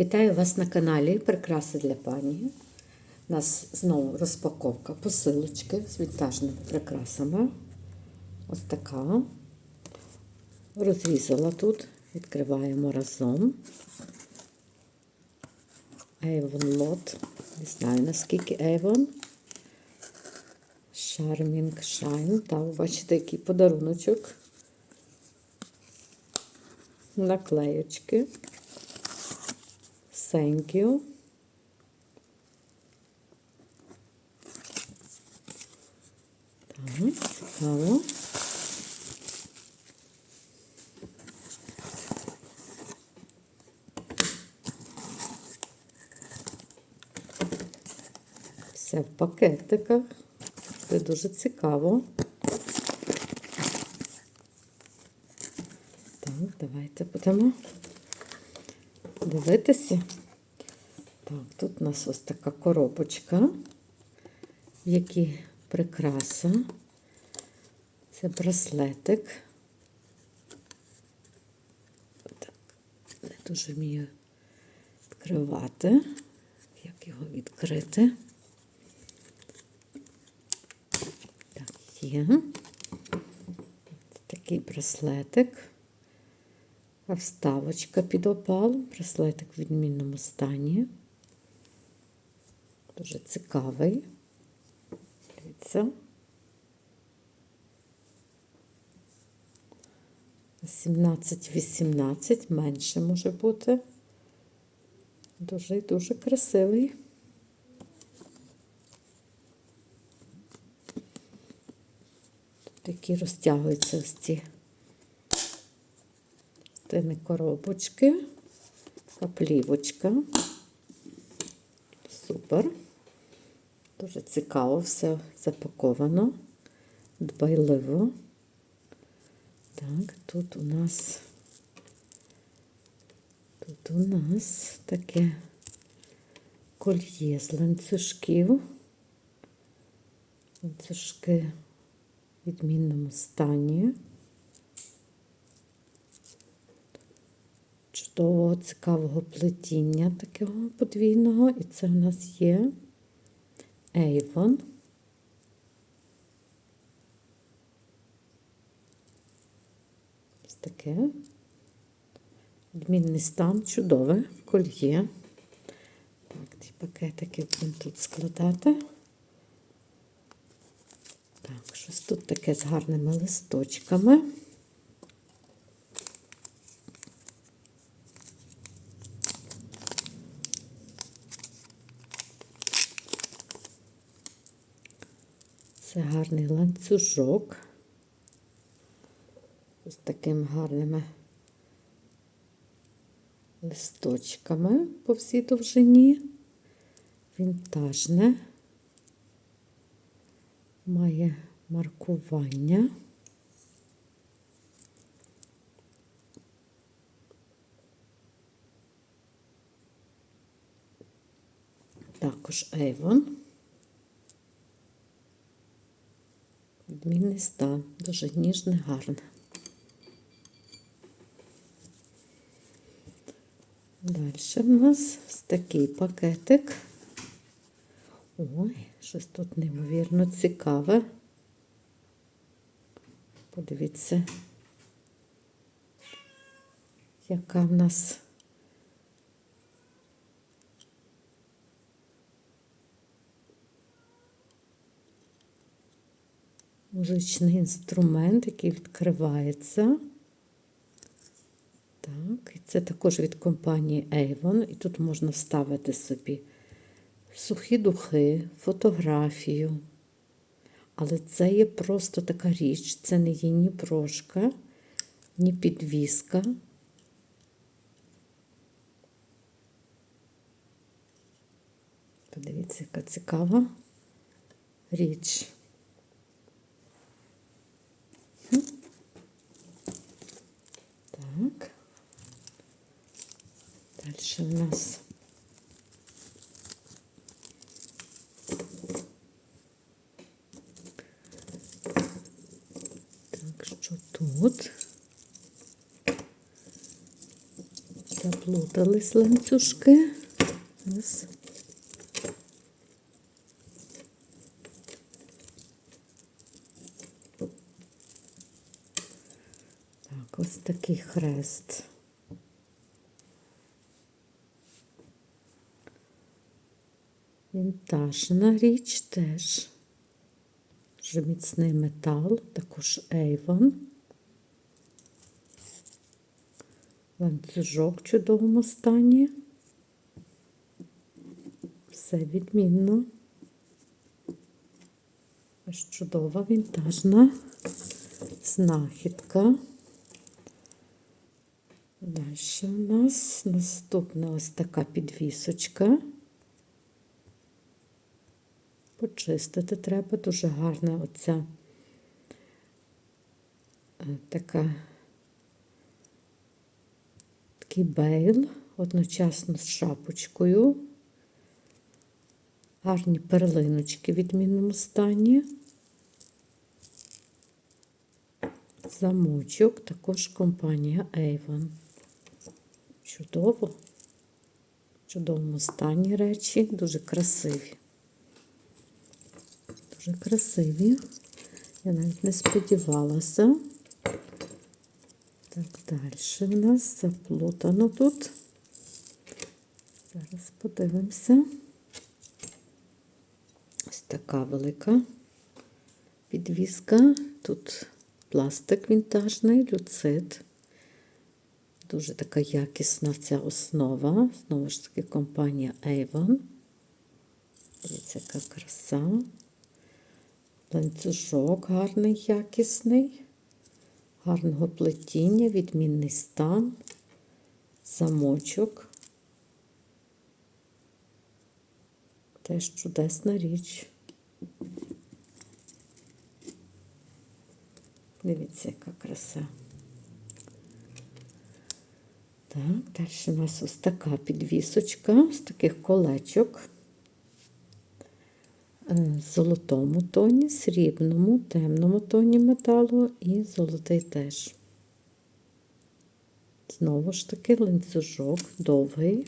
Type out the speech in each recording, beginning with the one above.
Вітаю вас на каналі Прикраси для пані. У нас знову розпаковка посилочки з вінтажними прикрасами. Ось така. Розрізала тут, відкриваємо разом. Avon Lot. Не знаю наскільки Avon. Charming Shine. Та ви бачите, який подаруночок. Наклеючки. Thank you. Так, цікаво. Все в пакетиках. Це дуже цікаво. Так, давайте будемо дивитися. Так, тут у нас ось така коробочка, в якій прикраса. Це браслетик. Так, не дуже вмію відкривати. Як його відкрити? Так, є. Такий браслетик. Вставочка під опал. Браслетик в відмінному стані. Дуже цікавий. Дивіться. 17-18, менше може бути. Дуже дуже красивий. Тут такі розтягуються ось ці тими коробочки, каплівочка. Супер. Дуже цікаво, все запаковано, дбайливо. Так, тут у нас тут у нас таке кольє з ланцюжків. Ланцюжки в відмінному стані. Чудового цікавого плетіння такого подвійного. І це в нас є Avon. Ось таке. Відмінний стан, чудове кольє. Так, ці пакетики будемо тут складати. Так, щось тут таке з гарними листочками. Це гарний ланцюжок. З такими гарними листочками по всій довжині. Вінтажне. Має маркування. Також Avon. Відмінний стан, дуже ніжне, гарне. Далі в нас ось такий пакетик. Ой, щось тут неймовірно цікаве. Подивіться, яка в нас музичний інструмент, який відкривається. Так, і це також від компанії Avon. І тут можна вставити собі сухі духи, фотографію. Але це є просто така річ, це не є ні брошка, ні підвіска. Подивіться, яка цікава річ. Так. У нас так, що тут? Заплутались ланцюжки. Так, ось такий хрест. Вінтажна річ теж. Дуже міцний метал, також Avon. Ланцюжок в чудовому стані. Все відмінно. Ось чудова вінтажна знахідка. Далі у нас наступна ось така підвісочка. Почистити треба. Дуже гарна оця е, така такий бейл, одночасно з шапочкою. Гарні перлиночки в відмінному стані. Замочок, також компанія Avon. Чудово. В чудовому стані речі, дуже красиві. Дуже красиві. Я навіть не сподівалася. Так, далі в нас заплутано тут. Зараз подивимося. Ось така велика підвіска. Тут пластик вінтажний, люцит. Дуже така якісна ця основа. Знову ж таки, компанія Avon. Дивіться, яка краса. Ланцюжок гарний, якісний, гарного плетіння, відмінний стан, замочок. Теж чудесна річ. Дивіться, яка краса. Так, далі у нас ось така підвісочка з таких колечок. Золотому тоні, срібному, темному тоні металу і золотий теж. Знову ж таки ланцюжок довгий.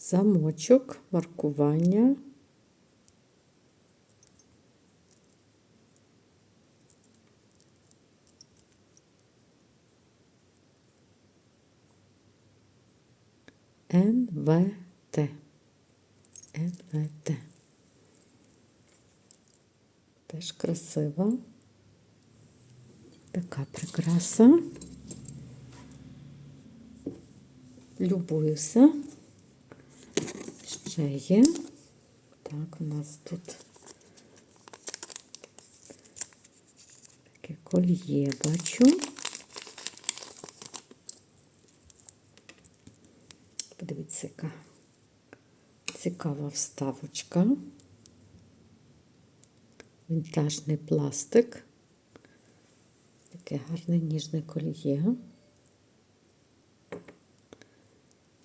Замочок, маркування. Красива. Така прикраса. Любуюся. Ще є. Так, у нас тут таке кольє бачу. Подивіться, яка цікава вставочка. Вінтажний пластик. Таке гарне ніжне кольє.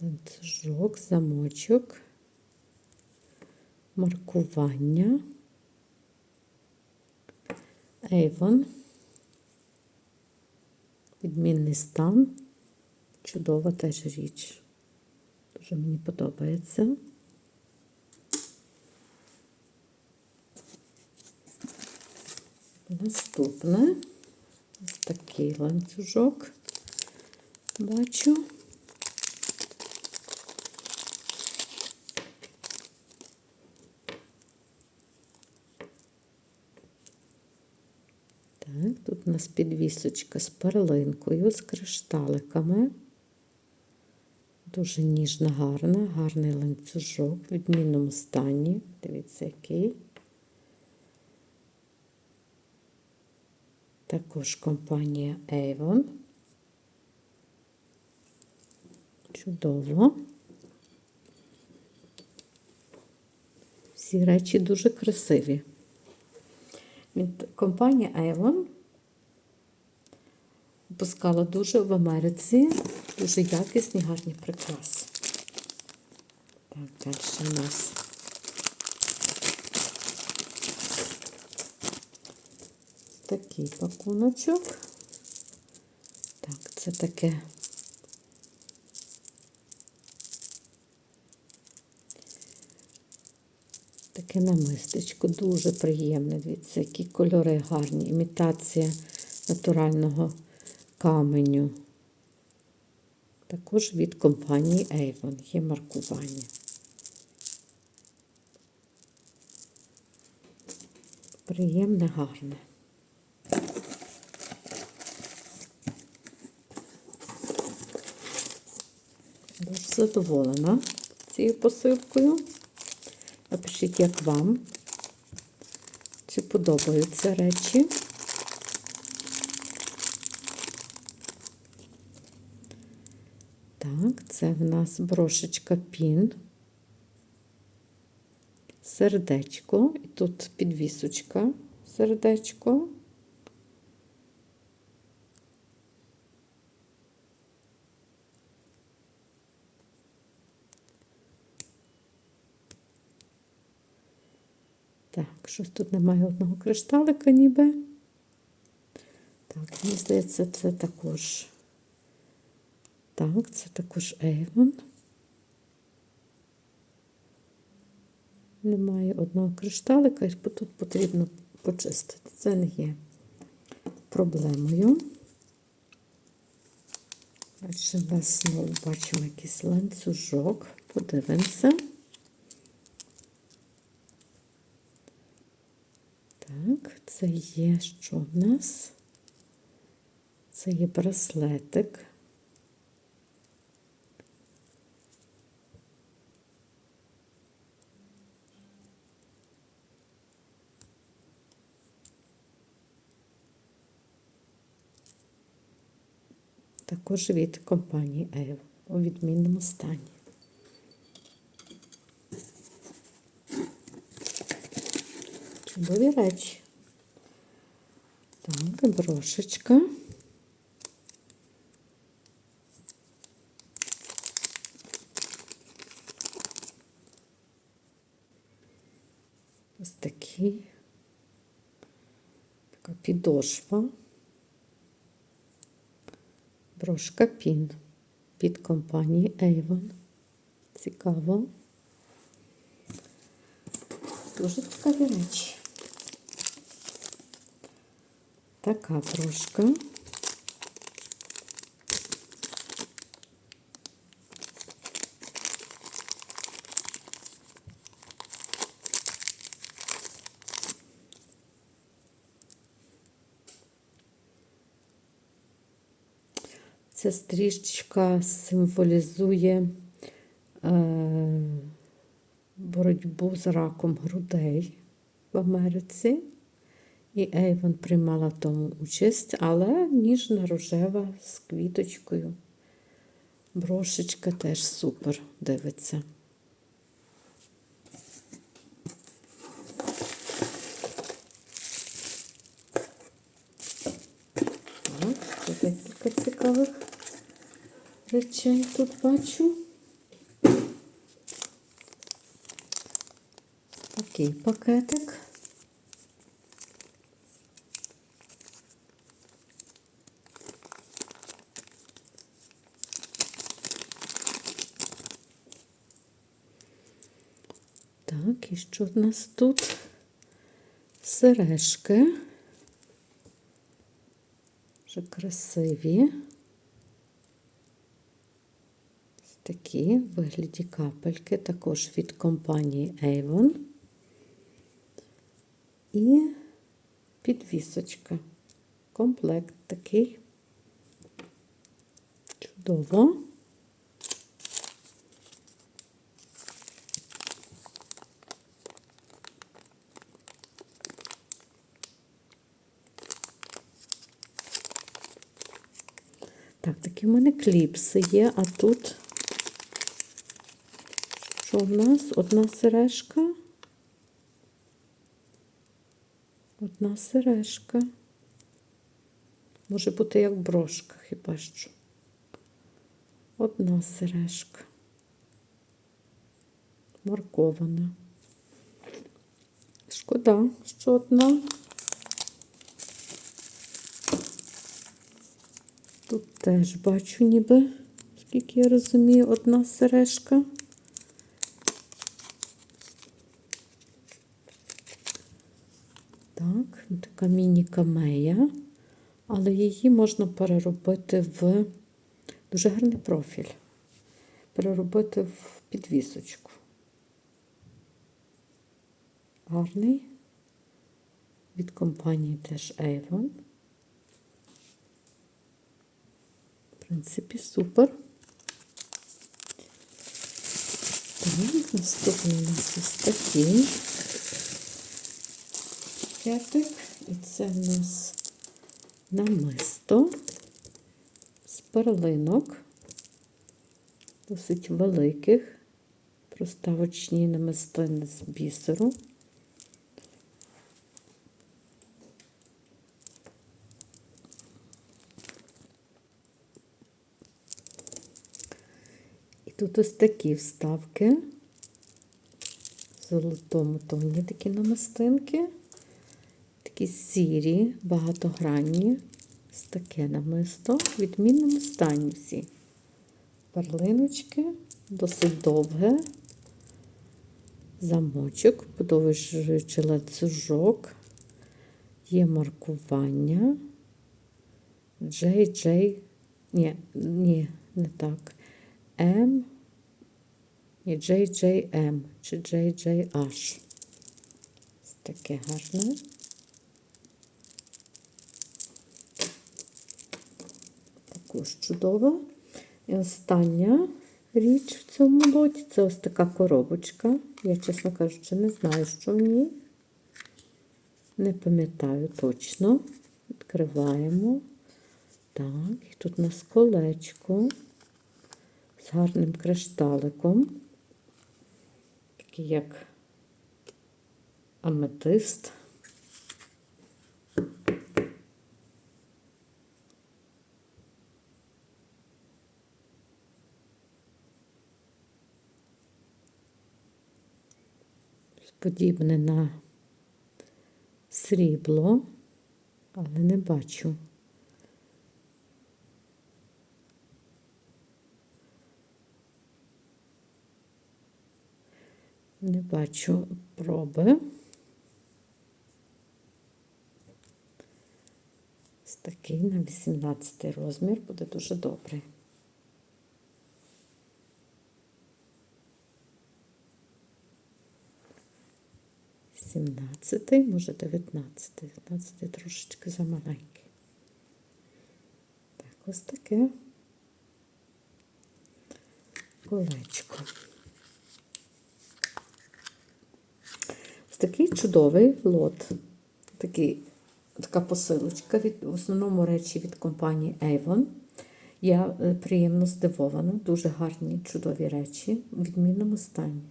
Ланцюжок, замочок, маркування. Avon. Відмінний стан. Чудова теж річ. Дуже мені подобається. Наступне ось такий ланцюжок бачу. Так, тут у нас підвісочка з перлинкою, з кришталиками. Дуже ніжна, гарна, гарний ланцюжок в відмінному стані. Дивіться, який. Також компанія Avon. Чудово. Всі речі дуже красиві. Компанія Avon випускала дуже в Америці дуже якісні, гарні прикраси. Так, далі у нас такий пакуночок. Так, це таке. Таке намистечко, дуже приємне. Дивіться, які кольори гарні. Імітація натурального каменю. Також від компанії Avon є маркування. Приємне, гарне. Дуже задоволена цією посилкою. Напишіть, як вам, чи подобаються речі. Так, це в нас брошечка пін, сердечко, і тут підвісочка, сердечко. Так, щось тут немає одного кришталика ніби. Так, мені здається, це також. Так, це також Avon. Немає одного кришталика, і тут потрібно почистити. Це не є проблемою. Нас знову бачимо якийсь ланцюжок. Подивимося. Так, це є що в нас? Це є браслетик. Також від компанії Ево у відмінному стані. Чудові речі. Так, брошечка. Ось такий. Така підошва. Брошка пін від компанії Avon. Цікаво. Дуже цікаві речі. Така брошка. Ця стрічка символізує е, боротьбу з раком грудей в Америці. І Ейвон приймала в тому участь, але ніжна рожева з квіточкою. Брошечка теж супер дивиться. Так, ще декілька цікавих речей тут бачу. Такий пакетик. Так, і що в нас тут? Сережки. Вже красиві. Ось такі в вигляді капельки, також від компанії Avon. І підвісочка. Комплект такий. Чудово. Так, такі в мене кліпси є, а тут що в нас? Одна сережка. Одна сережка. Може бути як брошка, хіба що. Одна сережка. Маркована. Шкода, що одна. Теж бачу ніби, скільки я розумію, одна сережка. Так, така міні-камея, але її можна переробити в дуже гарний профіль. Переробити в підвісочку. Гарний. Від компанії теж Avon. Принципі, супер. Так, наступний у нас ось такий пакетик. І це в нас намисто з перлинок, досить великих, проставочні намистини з бісеру. Тут ось такі вставки в золотому тоні такі намистинки. Такі сірі, багатогранні, ось таке намисто, в відмінному стані всі. Перлиночки, досить довге, замочок, подовжуючи ланцюжок, є маркування. JJ, ні, ні, не так. M і JJM чи JJH. Ось таке гарне. Також чудово. І остання річ в цьому лоті це ось така коробочка. Я, чесно кажучи, не знаю, що в ній. Не пам'ятаю точно. Відкриваємо. Так, і тут у нас колечко з гарним кришталиком. Такий як аметист. Подібне на срібло, але не бачу. Не бачу проби. Ось такий на 18 розмір буде дуже добрий. Сімнадцятий, може дев'ятнадцятий. Дев'ятнадцятий трошечки замаленький. Так, ось таке колечко. Такий чудовий лот. Такий, така посилочка від в основному речі від компанії Avon. Я е, приємно здивована, дуже гарні, чудові речі в відмінному стані.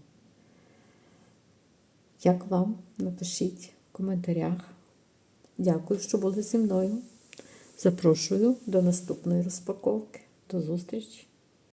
Як вам? Напишіть в коментарях. Дякую, що були зі мною. Запрошую до наступної розпаковки. До зустрічі!